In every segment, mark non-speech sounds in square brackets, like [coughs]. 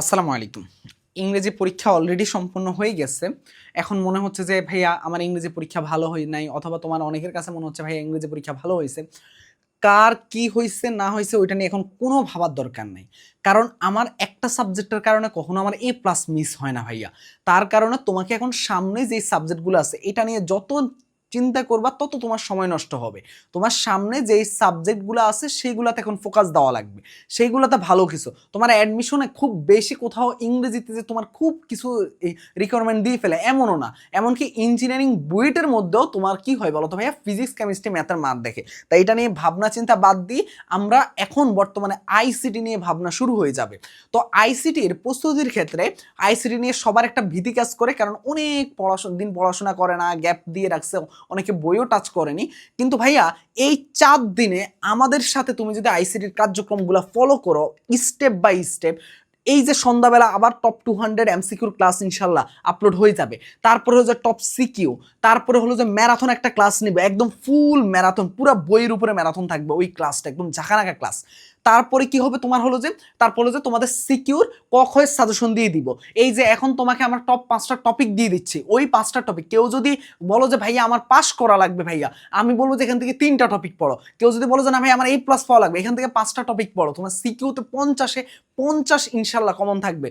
আসসালামু আলাইকুম। ইংরেজি পরীক্ষা অলরেডি সম্পূর্ণ হয়ে গেছে। এখন মনে হচ্ছে যে, ভাইয়া, আমার ইংরেজি পরীক্ষা ভালো হয় নাই, অথবা তোমার অনেকের কাছে মনে হচ্ছে, ভাইয়া, ইংরেজি পরীক্ষা ভালো হয়েছে। কার কি হয়েছে না হয়েছে ওইটা নিয়ে এখন কোনো ভাবার দরকার নেই। কারণ আমার একটা সাবজেক্টের কারণে কখনো আমার এ প্লাস মিস হয় না, ভাইয়া। তার কারণে তোমাকে এখন সামনে যে সাবজেক্টগুলো আছে, এটা নিয়ে যত চিন্তা করবা তত তোমার সময় নষ্ট হবে। তোমার সামনে যেই সাবজেক্টগুলো আছে সেইগুলোতে এখন ফোকাস দেওয়া লাগবে। সেইগুলোতে ভালো কিছু। তোমার অ্যাডমিশনে খুব বেশি কোথাও ইংরেজিতে যে তোমার খুব কিছু রিকোয়ারমেন্ট দিয়ে ফেলে, এমনও না। এমনকি ইঞ্জিনিয়ারিং বুয়েটের মধ্যেও তোমার কি হয় বলো তো ভাইয়া ফিজিক্স কেমিস্ট্রি ম্যাথের মার দেখে। তাই এটা নিয়ে ভাবনা চিন্তা বাদ দিয়ে আমরা এখন বর্তমানে আইসিটি নিয়ে ভাবনা শুরু হয়ে যাবে। তো আইসিটির প্রস্তুতির ক্ষেত্রে আইসিটি নিয়ে সবার একটা ভীতি কাজ করে, কারণ অনেক পড়াশোনা, দিন পড়াশোনা করে না গ্যাপ দিয়ে রাখছে। অনেকে বইও টাচ করেনি। কিন্তু ভাইয়া, এই চার দিনে আমাদের সাথে তুমি যদি আইসিটির কার্যক্রমগুলো ফলো করো স্টেপ বাই স্টেপ এই যে সন্ধ্যাবেলা আবার টপ টু হান্ড্রেড এমসিকিউর ক্লাস ইনশাল্লাহ আপলোড হয়ে যাবে। তারপরে হলো যে টপ সিকিউ তারপরে হলো যে ম্যারাথন একটা ক্লাস নিবে, একদম ফুল ম্যারাথন পুরো বইয়ের উপরে ম্যারাথন থাকবে ওই ক্লাসটা একদম ঝাঁকানাকা ক্লাস তারপরে কি হবে? তোমার হলো যে, তারপর যে তোমাদের সিকিউর কখয়ের সাজেশন দিয়ে দিব। এই যে এখন তোমাকে আমার টপ পাঁচটা টপিক দিয়ে দিচ্ছি। ওই পাঁচটা টপিক কেউ যদি বলো যে, ভাইয়া, আমার পাস করা লাগবে ভাইয়া। আমি বলব যে, এখান থেকে তিনটা টপিক পড়ো। কেউ যদি বলো যে, না ভাই আমার এই প্লাস পাওয়া লাগবে। এখান থেকে পাঁচটা টপিক পড়ো। তোমার সিকিউতে পঞ্চাশে পঞ্চাশ ইনশাল্লাহ কমন থাকবে।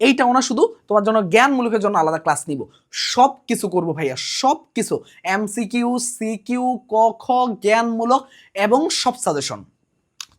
এইটাও না শুধু তোমার জন্য জ্ঞানমূলকের জন্য আলাদা ক্লাস নিব। সব কিছু করব ভাইয়া সব কিছু এমসিকিউ সিকিউ ক, খ, জ্ঞানমূলক এবং সব সাজেশন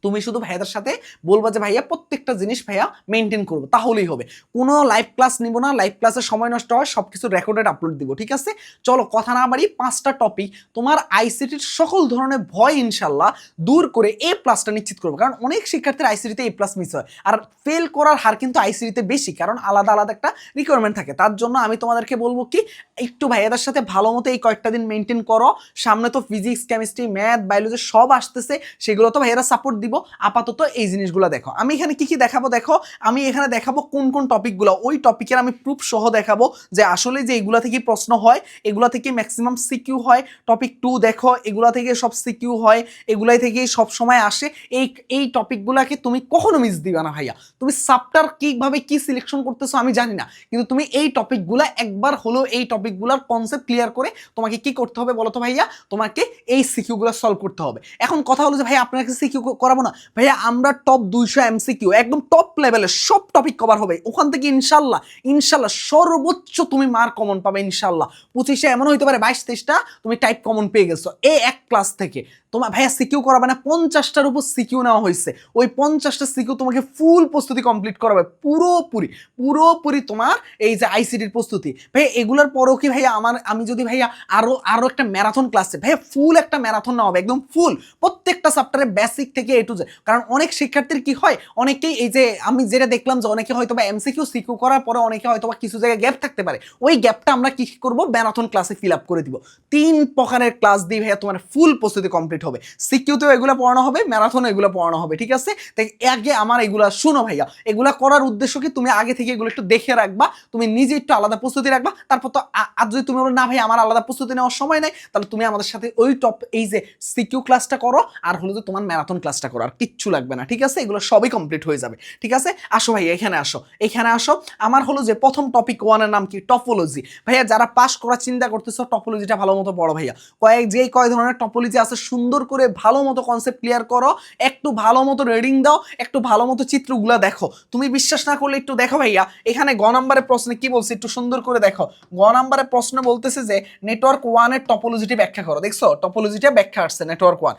তুমি শুধু ভাইয়াদের সাথে বলবা যে, ভাইয়া, প্রত্যেকটা জিনিস ভাইয়া মেনটেন করব, তাহলেই হবে। কোনো লাইভ ক্লাস নিব না লাইভ ক্লাসের সময় নষ্ট হয় সব কিছু রেকর্ডেড আপলোড দিব, ঠিক আছে? চলো, কথা না বাড়ি পাঁচটা টপিক তোমার আইসিটির সকল ধরনের ভয় ইনশাল্লাহ দূর করে এ প্লাসটা নিশ্চিত করব। কারণ অনেক শিক্ষার্থীর আইসিটিতে এ প্লাস মিস হয়। আর ফেল করার হার কিন্তু আইসিটিতে বেশি, কারণ আলাদা আলাদা একটা রিকোয়ারমেন্ট থাকে। তার জন্য আমি তোমাদেরকে বলব কি, একটু ভাইয়াদের সাথে ভালো মতো এই কয়েকটা দিন মেনটেন করো। সামনে তো ফিজিক্স কেমিস্ট্রি ম্যাথ বায়োলজি সব আসতেছে, সেগুলো তো ভাইয়ারা সাপোর্ট দিব। আপাতত এই জিনিসগুলো দেখো। আমি এখানে কি কি দেখাবো দেখো? আমি এখানে দেখাবো কোন কোন টপিকগুলো ওই টপিকের আমি প্রুফ সহ দেখাবো যে আসলে যে এগুলা থেকে প্রশ্ন হয়, এগুলা থেকে ম্যাক্সিমাম সিকিউ হয়। টপিক টু দেখো, এগুলা থেকে সব সিকিউ হয়, এগুলাই থেকে সব সময় আসে। এই এই টপিকগুলোকে তুমি কখনো মিস দিবে না ভাইয়া। তুমি সাবটার কীভাবে কি সিলেকশন করতেছো আমি জানি না। কিন্তু তুমি এই টপিকগুলো একবার হলেও এই টপিকগুলোর কনসেপ্ট ক্লিয়ার করে তোমাকে কি করতে হবে বলো তো ভাইয়া? তোমাকে এই সিকিউগুলো সলভ করতে হবে। এখন কথা হলো যে ভাই আপনাকে সিকিউ করাবো না। ভাইয়া, আমরা টপ দুইশো এমসিকিউ একদম টপ লেভেলের সব টপিক কভার হবে। ওখান থেকে ইনশাল্লাহ ইনশাল্লাহ সর্বোচ্চ তুমি মার কমন পাবে ইনশাল্লাহ। পঁচিশে এমন হইতে পারে, বাইশ, তেইশটা তুমি টাইপ কমন পেয়ে গেছো। এ এক ক্লাস থেকে। তোমার ভাইয়া সিকিউ করাবে না, পঞ্চাশটার উপর সিকিউ নেওয়া হয়েছে। ওই পঞ্চাশটা সিকিউ তোমাকে ফুল প্রস্তুতি কমপ্লিট করাবে, পুরোপুরি পুরোপুরি তোমার এই যে আইসিটির প্রস্তুতি। ভাইয়া, এগুলোর পরেও কি ভাইয়া আমার, আমি যদি ভাইয়া আরও আরও একটা ম্যারাথন ক্লাসে ভাইয়া ফুল একটা ম্যারাথন নেওয়া হবে, একদম ফুল প্রত্যেকটা চ্যাপ্টারে বেসিক থেকে এ টু কারণ অনেক শিক্ষার্থীর কি হয়, অনেকেই এই যে আমি যেটা দেখলাম যে অনেকে হয়তো বা এমসিকিউ সিকিউ করার পরে অনেকে হয়তো বা কিছু জায়গায় গ্যাপ থাকতে পারে। ওই গ্যাপটা আমরা কি করব? ম্যারাথন ক্লাসে ফিল আপ করে দিব। তিন প্রকারের ক্লাস দিয়ে ভাইয়া তোমার ফুল প্রস্তুতি কমপ্লিট হবে। সিকিউতেও এগুলো পড়ানো হবে ম্যারাথনও এগুলো পড়ানো হবে, ঠিক আছে? তাই আগে আমার এগুলা শুনো ভাইয়া। এগুলা করার উদ্দেশ্য কি? তুমি আগে থেকে এগুলো একটু দেখে রাখবা, তুমি নিজে একটু আলাদা প্রস্তুতি রাখবা, তারপর তো আর যদি তুমি বলো, না ভাই আমার আলাদা প্রস্তুতি নেওয়ার সময় নাই, তাহলে তুমি আমাদের সাথে ওই টপ এই যে সিকিউ ক্লাসটা করো, আর হলো যে তোমার ম্যারাথন ক্লাসটা করো, আর কিচ্ছু লাগবে না, ঠিক আছে? এগুলো সবই কমপ্লিট হয়ে যাবে, ঠিক আছে? আসো ভাই এখানে আসো এখানে আসো। আমার হলো যে প্রথম টপিক ওয়ানের নাম কি? টপোলজি ভাইয়া, যারা পাস করার চিন্তা করতেছো টপোলজিটা ভালো মতো পড়ো ভাইয়া। কয়েক, যেই কয় ধরনের টপোলজি আছে সুন্দর করে ভালো মতো কনসেপ্ট ক্লিয়ার করো, একটু ভালো মতো রেডিং দাও, একটু ভালো মতো চিত্রগুলো দেখো। তুমি বিশ্বাস না করলে একটু দেখো ভাইয়া, এখানে গ নাম্বারের প্রশ্নে কি বলছে একটু সুন্দর করে দেখো। গ নাম্বারের প্রশ্ন বলতেছে যে নেটওয়ার্ক ওয়ানের টপোলজিটি ব্যাখ্যা করো। দেখছ? টপোলজিটা ব্যাখ্যা আসছে নেটওয়ার্ক ওয়ান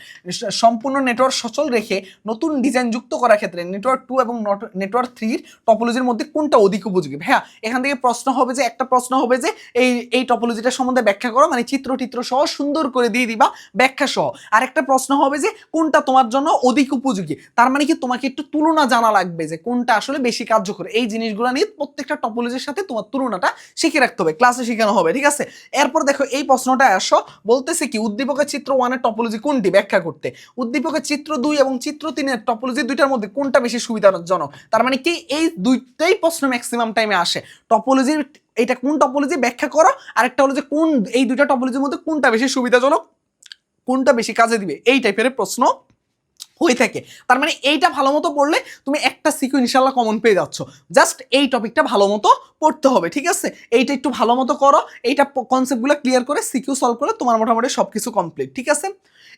সম্পূর্ণ নেটওয়ার্ক সচল রেখে নতুন ডিজাইন যুক্ত করার ক্ষেত্রে নেটওয়ার্ক টু এবং নেটওয়ার্ক থ্রির টপোলজির মধ্যে কোনটা অধিক উপযোগী? হ্যাঁ এখান থেকে প্রশ্ন হবে যে, একটা প্রশ্ন হবে যে, এই এই টপোলজিটা সম্বন্ধে ব্যাখ্যা করো মানে চিত্র টিত্র সহ সুন্দর করে দিয়ে দিবা ব্যাখ্যা সহ। আর একটা প্রশ্ন হবে যে কোনটা তোমার জন্য অধিক উপযোগী? তার মানে কি তোমাকে একটু তুলনা জানা লাগবে যে কোনটা আসলে বেশি কার্যকর? এই জিনিসগুলো নিয়ে প্রত্যেকটা টপোলজির সাথে তোমার তুলনাটা শিখে রাখতে হবে ক্লাসে শেখানো হবে, ঠিক আছে? এরপর দেখো, এই প্রশ্নটা আসো, বলতেছে কি, উদ্দীপকের চিত্র ওয়ানের টপোলজি কোনটি ব্যাখ্যা করতে? উদ্দীপকের চিত্র দুই এবং চিত্র তিনের টপোলজি দুইটার মধ্যে কোনটা বেশি সুবিধাজনক? তার মানে কি এই দুইটাই প্রশ্ন ম্যাক্সিমাম টাইমে আসে। টপোলজির এটা কোন টপোলজি ব্যাখ্যা করো? আরেকটা হলো যে কোন, এই দুইটা টপোলজির মধ্যে কোনটা বেশি সুবিধাজনক? কোনটা বেশি কাজে দিবে? এই টাইপের প্রশ্ন হয়ে থাকে। তার মানে এইটা ভালো মতো পড়লে তুমি একটা সিকিউ ইনশাল্লাহ কমন পেয়ে যাচ্ছ। জাস্ট এই টপিকটা ভালো মতো পড়তে হবে, ঠিক আছে? এইটা একটু ভালো মতো করো, এইটা কনসেপ্টগুলো ক্লিয়ার করে, সিকিউ সলভ করে তোমার মোটামুটি সব কিছু কমপ্লিট ঠিক আছে?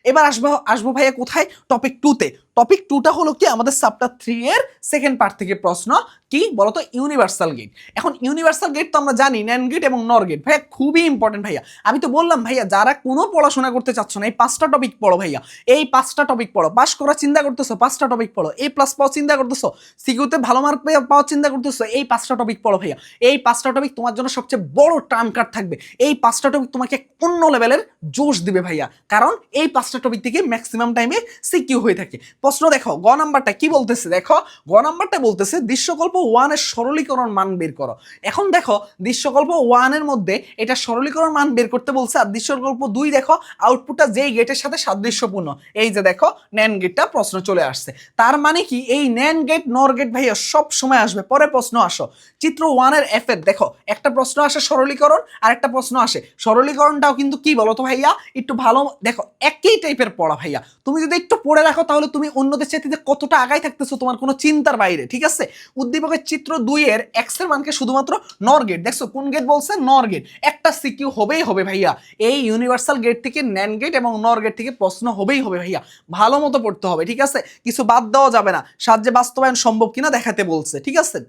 এবার আসব আসব ভাইয়া কোথায়? টপিক টুতে টপিক টুটা হলো কি? আমাদের সাবটা থ্রি এর সেকেন্ড পার্ট থেকে প্রশ্ন, কি? বলতো ইউনিভার্সাল গেট এখন ইউনিভার্সাল গেট তো আমরা জানি ন্যান গেট এবং নর গেট ভাইয়া, খুবই ইম্পর্টেন্ট ভাইয়া। আমি তো বললাম, ভাইয়া, যারা কোনো পড়াশোনা করতে চাচ্ছ না, এই পাঁচটা টপিক পড়ো ভাইয়া। এই পাঁচটা টপিক পড়ো। পাস করার চিন্তা করতেছো, পাঁচটা টপিক পড়ো। এই প্লাস পাওয়ার চিন্তা করতেছো সিকিউতে ভালো মার্ক পাওয়ার চিন্তা করতেছো, এই পাঁচটা টপিক পড়ো ভাইয়া। এই পাঁচটা টপিক তোমার জন্য সবচেয়ে বড় টার্ম কার্ড থাকবে। এই পাঁচটা টপিক তোমাকে অন্য লেভেলের জোশ দিবে ভাইয়া। কারণ এই পাঁচটা টপিক থেকে ম্যাক্সিমাম টাইমে সিকিউ হয়ে থাকে। প্রশ্ন দেখো, গ নাম্বারটা কি বলতেছে? দেখো, গ নাম্বারটা বলতেছে, দৃশ্যকল্প ওয়ানের সরলীকরণ মান বের করো। এখন দেখো, দৃশ্যকল্প ওয়ানের মধ্যে এটা সরলীকরণ মান বের করতে বলছে, আর দৃশ্যকল্প দুই দেখো আউটপুটটা যেই গেটের সাথে সাদৃশ্যপূর্ণ। এই যে দেখো ন্যান গেটটা প্রশ্ন চলে আসছে। তার মানে কি, এই ন্যান গেট নর গেট ভাইয়া সব সময় আসবে। পরে প্রশ্ন আসো। চিত্র ওয়ানের এফ এর, দেখো, একটা প্রশ্ন আসে সরলীকরণ আর একটা প্রশ্ন আসে। সরলীকরণটাও কিন্তু কি বলো তো ভাইয়া? একটু ভালো, দেখো, একই টাইপের পড়া ভাইয়া। তুমি যদি একটু পড়ে রাখো তাহলে তুমি অন্যদের চেয়ে কতটা আগাই থাকতেছো তোমার কোনো চিন্তার বাইরে, ঠিক আছে? উদ্দীপকের চিত্র দুইয়ের এক্সের মানকে শুধুমাত্র নর গেট দেখছ? কোন গেট বলছে? নর গেট একটা সিকিউ হবেই হবে ভাইয়া। এই ইউনিভার্সাল গেট থেকে ন্যান গেট এবং নর গেট থেকে প্রশ্ন হবেই হবে ভাইয়া। ভালো মতো পড়তে হবে, ঠিক আছে? কিছু বাদ দেওয়া যাবে না। সাহায্যে বাস্তবায়ন সম্ভব কিনা দেখাতে বলছে, ঠিক আছে?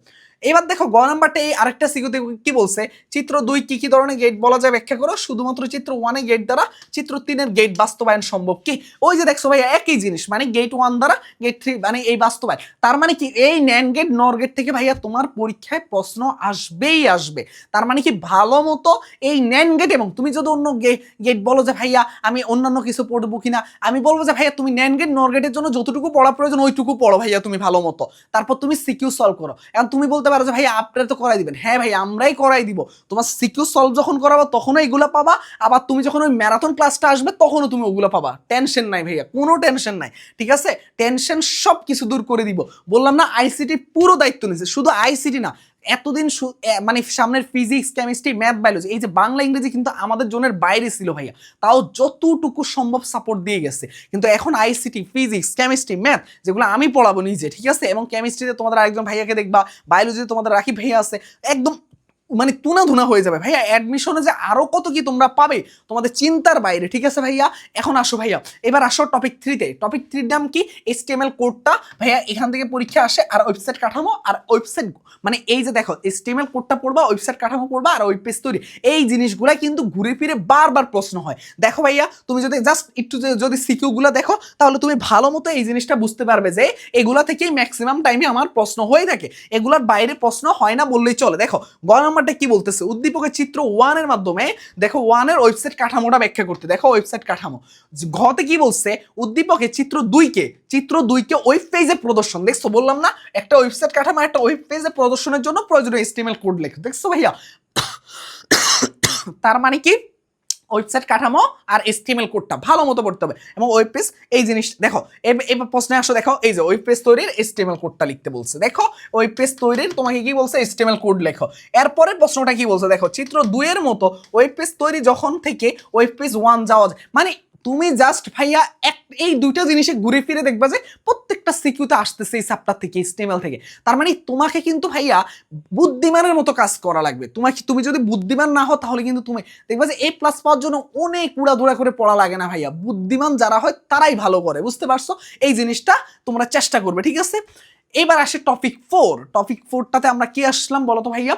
এবার দেখো গ নাম্বারটা এই আরেকটা সিকিউতে কি বলছে? চিত্র দুই কি কি ধরনের গেট বলা যায় ব্যাখ্যা করো? শুধুমাত্র চিত্র ওয়ানে গেট দ্বারা চিত্র তিনের গেট বাস্তবায়ন সম্ভব কি? ওই যে দেখছ ভাই একই জিনিস মানে গেট ওয়ান দ্বারা গেট থ্রি মানে এই বাস্তবায়ন। তার মানে কি এই ন্যান গেট নর গেট থেকে ভাইয়া তোমার পরীক্ষায় প্রশ্ন আসবেই আসবে। তার মানে কি ভালো মতো এই ন্যান গেট এবং তুমি যদি অন্য গেট বলো যে ভাইয়া, আমি অন্যান্য কিছু পড়ব কিনা, আমি বলব যে ভাইয়া, তুমি ন্যান গেট নর গেটের জন্য যতটুকু পড়া প্রয়োজন, ওইটুকু পড়ো ভাইয়া তুমি ভালো মতো। তারপর তুমি সিকিউ সলভ করো। এখন তুমি বলতে পারো যে ভাই আপনারা তো করাই দিবেন। হ্যাঁ ভাই, আমরাই করাই দিব। তোমার সিকিউ সলভ যখন করাবো তখনও এগুলো পাবা। আবার তুমি যখন ওই ম্যারাথন ক্লাসটা আসবে, তখনও তুমি ওগুলো পাবা। টেনশন নাই, ভাইয়া, কোনো টেনশন নাই, ঠিক আছে? টেনশন সব কিছু দূর করে দিব। বললাম না আইসিটি পুরো দায়িত্ব নিয়েছে। শুধু আইসিটি না এতদিন মানে সামনের ফিজিক্স কেমিস্ট্রি ম্যাথ বায়োলজি এই যে বাংলা, ইংরেজি কিন্তু আমাদের জনের বাইরে ছিল ভাইয়া। তাও যতটুকু সম্ভব সাপোর্ট দিয়ে গেছে। কিন্তু এখন আইসিটি ফিজিক্স কেমিস্ট্রি ম্যাথ যেগুলো আমি পড়াবো নিজে, ঠিক আছে? এবং কেমিস্ট্রিতে তোমাদের আরেকজন ভাইয়াকে দেখবা বায়োলজিতে তোমাদের রাখি ভাইয়া আছে, একদম মানে তুনা ধুনা হয়ে যাবে। ভাইয়া অ্যাডমিশনে যে আরও কত কি তোমরা পাবে, তোমাদের চিন্তার বাইরে, ঠিক আছে ভাইয়া? এখন আসো ভাইয়া। এবার আসো টপিক থ্রিতে টপিক থ্রির নাম কি? এসটিএমএল কোডটা ভাইয়া, এখান থেকে পরীক্ষা আসে আর ওয়েবসাইট কাঠামো আর ওয়েবসাইট মানে এই যে দেখো এসটিএমএল কোডটা পড়বা ওয়েবসাইট কাঠামো পড়বা আর ওয়েব পেজ তৈরি। এই জিনিসগুলা কিন্তু ঘুরে ফিরে বারবার প্রশ্ন হয়। দেখো ভাইয়া, তুমি যদি জাস্ট একটু যদি সিকিউগুলো দেখো, তাহলে তুমি ভালো মতো এই জিনিসটা বুঝতে পারবে যে এগুলা থেকেই ম্যাক্সিমাম টাইমে আমার প্রশ্ন হয়ে থাকে। এগুলার বাইরে প্রশ্ন হয় না বললেই চলে। দেখো, গ নাম্বারটা কি বলতেছে? উদ্দীপকের চিত্র ওয়ানের মাধ্যমে দেখো ওয়ানের ওয়েবসাইট কাঠামোটা ব্যাখ্যা করতে। দেখো ওয়েবসাইট কাঠামো। ঘতে কি বলছে? উদ্দীপকের চিত্র দুইকে চিত্র দুইকে ওয়েব পেজে প্রদর্শন। দেখছ? বললাম না, একটা ওয়েবসাইট কাঠামো একটা ওয়েব পেজে প্রদর্শনের জন্য প্রয়োজনীয় স্টিমেল কোড লেখ। দেখছ ভাইয়া? [coughs] তার মানে কি? ওয়েবসাইট কাঠামো আর এসটিএমএল কোডটা ভালো মতো পড়তে হবে। এবং ওয়েব পেজ এই জিনিস, দেখো এই প্রশ্নে আসো, দেখো, এই যে ওয়েব পেজ তৈরির এসটিএমএল কোডটা লিখতে বলছে। দেখো ওয়েব পেজ তৈরির তোমাকে কি বলছে? এসটিএমএল কোড লেখো। এরপরের প্রশ্নটা কি বলছে? দেখো, চিত্র দুইয়ের মতো ওয়েব পেজ তৈরি যখন থেকে ওয়েব পেজ ওয়ান যাওয়া যায় মানে তুমি জাস্ট ভাইয়া এক, এই দুইটা জিনিসে ঘুরে ফিরে দেখবা যে প্রত্যেকটা সিকিউতে আসতেছে এই চ্যাপ্টার থেকে স্টেমেল থেকে। তার মানে তোমাকে কিন্তু ভাইয়া বুদ্ধিমানের মতো কাজ করা লাগবে। তোমাকে, তুমি যদি বুদ্ধিমান না হও তাহলে কিন্তু তুমি দেখবা যে এ প্লাস পাওয়ার জন্য অনেক উড়াধুরা করে পড়া লাগে না ভাইয়া। বুদ্ধিমান যারা হয় তারাই ভালো করে, বুঝতে পারছ? এই জিনিসটা তোমরা চেষ্টা করবে, ঠিক আছে? এবার আসে টপিক ফোর টপিক ফোরটাতে আমরা কি আসলাম বলো তো ভাইয়া?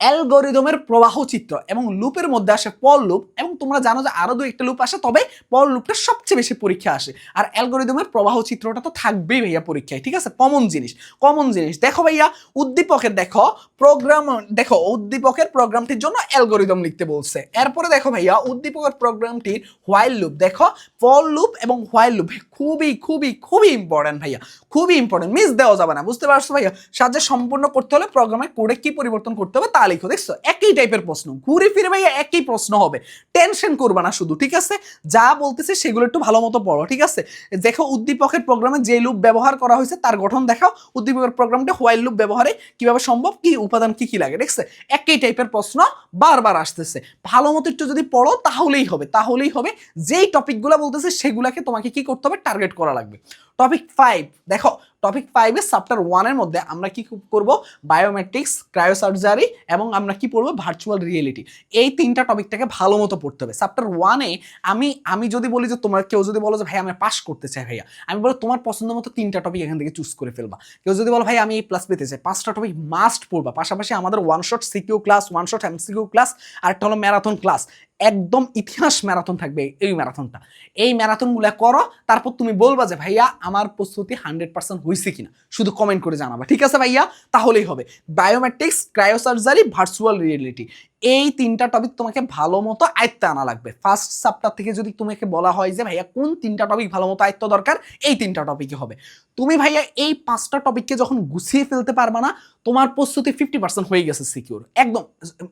অ্যালগোরিদমের প্রবাহ চিত্র এবং লুপের মধ্যে আসে পল লুপ এবং তোমরা জানো যে আরও দু একটা লুপ আসে, তবে পল লুপটা সবচেয়ে বেশি পরীক্ষা আসে। আর অ্যালগোরিদমের প্রবাহ চিত্রটা তো থাকবেই ভাইয়া পরীক্ষায়, ঠিক আছে? কমন জিনিস কমন জিনিস। দেখো ভাইয়া, উদ্দীপকের দেখো প্রোগ্রাম দেখো, উদ্দীপকের প্রোগ্রামটির জন্য অ্যালগোরিদম লিখতে বলছে। এরপরে দেখো ভাইয়া, উদ্দীপকের প্রোগ্রামটির হোয়াইল লুপ দেখো পল লুপ এবং হোয়াইল লুপ খুবই খুবই খুবই ইম্পর্টেন্ট ভাইয়া, খুবই ইম্পর্টেন্ট মিস দেওয়া যাবে না, বুঝতে পারছ ভাইয়া? সাহায্যে সম্পূর্ণ করতে হলে প্রোগ্রামের কোডে কি পরিবর্তন করতে হবে তা লিখো দেখছ? একই টাইপের প্রশ্ন। ঘুরে ফিরে একই প্রশ্ন হবে। টেনশন করবা না শুধু, ঠিক আছে? যা বলতেছে সেগুলো একটু ভালো মতো পড়ো, ঠিক আছে? দেখো উদ্দীপকের প্রোগ্রামে যে লুপ ব্যবহার করা হয়েছে, তার গঠন দেখাও। উদ্দীপকের প্রোগ্রামটা হোয়াইল লুপ ব্যবহারে কীভাবে সম্ভব, কি উপাদান, কি কি লাগে দেখছে একই টাইপের প্রশ্ন বারবার আসতেছে। ভালো মতো একটু যদি পড়ো, তাহলেই হবে। তাহলেই হবে, যেই টপিকগুলো বলতেছে, সেগুলোকে তোমাকে কি করতে হবে? টার্গেট করা লাগবে। টপিক ফাইভ দেখো টপিক ফাইভের চ্যাপ্টার ওয়ানের মধ্যে আমরা কি করব? বায়োমেট্রিক্স ক্রায়োসার্জারি এবং আমরা কি পড়ব? ভার্চুয়াল রিয়েলিটি এই তিনটা টপিকটাকে ভালো মতো পড়তে হবে। চ্যাপ্টার ওয়ানে আমি আমি যদি বলি যে তোমার, কেউ যদি বলো যে, ভাই, আমি পাস করতে চাই ভাইয়া। আমি বলো তোমার পছন্দ মতো তিনটা টপিক এখান থেকে চুজ করে ফেলবা। কেউ যদি বলো, ভাই, আমি এই প্লাস পেতে চাই। পাঁচটা টপিক মাস্ট পড়বা। পাশাপাশি আমাদের one shot CQ class one shot MCQ class আর একটা হলো ম্যারাথন ক্লাস একদম ইতিহাস ম্যারাথন থাকবে এই ম্যারাথনটা। এই ম্যারাথনগুলো করো, তারপর তুমি বলবা যে, ভাইয়া, আমার প্রস্তুতি হান্ড্রেড পার্সেন্ট হয়েছে কিনা? শুধু কমেন্ট করে জানাবা। ঠিক আছে ভাইয়া? তাহলেই হবে। বায়োমেট্রিক্স ক্রায়োসার্জারি ভার্চুয়াল রিয়েলিটি এই তিনটা টপিক তোমাকে ভালো মতো আয়ত্তে আনা লাগবে। ফার্স্ট সাপ্টার থেকে যদি তোমাকে বলা হয় যে, ভাইয়া, কোন তিনটা টপিক ভালো মতো আয়ত্ত দরকার? এই তিনটা টপিকই হবে। তুমি ভাইয়া, এই পাঁচটা টপিককে যখন গুছিয়ে ফেলতে পারবা না, তোমার প্রস্তুতি ফিফটি পার্সেন্ট হয়ে গেছে সিকিউর একদম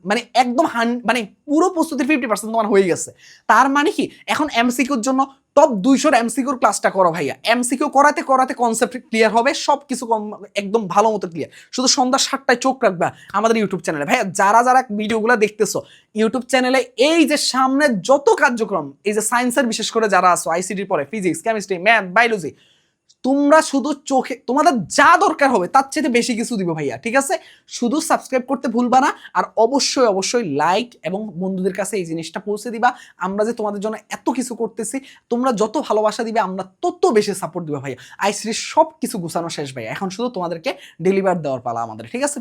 মানে একদম হান মানে পুরো প্রস্তুতি ফিফটি পার্সেন্ট তোমার হয়ে গেছে। তার মানে কি, এখন এমসিকিউর জন্য টপ দুইশোর এমসিকিউর ক্লাসটা করো ভাইয়া। এমসিকিউ করাতে করাতে কনসেপ্ট ক্লিয়ার হবে সব কিছু একদম ভালো মতো ক্লিয়ার শুধু সন্ধ্যা সাতটায় চোখ রাখবা আমাদের ইউটিউব চ্যানেলে ভাইয়া, যারা যারা ভিডিওগুলো দেখতেছো ইউটিউব চ্যানেলে এই যে সামনে যত কার্যক্রম, এই যে সায়েন্সের বিশেষ করে যারা আছো আইসিডির পরে ফিজিক্স কেমিস্ট্রি ম্যাথ বায়োলজি তোমরা শুধু চোখে, তোমাদের যা দরকার হবে, তার চেয়ে বেশি কিছু দিব ভাইয়া, ঠিক আছে? শুধু সাবস্ক্রাইব করতে ভুলবা না, আর অবশ্যই অবশ্যই লাইক এবং বন্ধুদের কাছে এই জিনিসটা পৌঁছে দিবা। আমরা যে তোমাদের জন্য এত কিছু করতেছি, তোমরা যত ভালোবাসা দিবে, আমরা তত বেশি সাপোর্ট দিবা ভাইয়া। আইসির সব কিছু গুছানো শেষ ভাইয়া। এখন শুধু তোমাদেরকে ডেলিভার দেওয়ার পালা আমাদের, ঠিক আছে?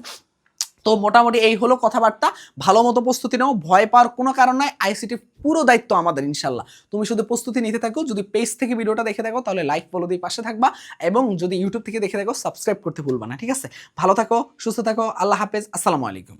তো মোটামুটি এই হলো কথাবার্তা। ভালো মতো প্রস্তুতি নাও, ভয় পাওয়ার কোনো কারণ নাই। আইসিটির পুরো দায়িত্ব আমাদের, ইনশাল্লাহ। তুমি শুধু প্রস্তুতি নিতে থাকো, যদি পেজ থেকে ভিডিওটা দেখে থাকো, তাহলে লাইক বলো দিয়ে পাশে থাকবা। এবং যদি ইউটিউব থেকে দেখে থাকো সাবস্ক্রাইব করতে ভুলবা না, ঠিক আছে? ভালো থাকো, সুস্থ থাকো, আল্লাহ হাফেজ, আসসালামু আলাইকুম।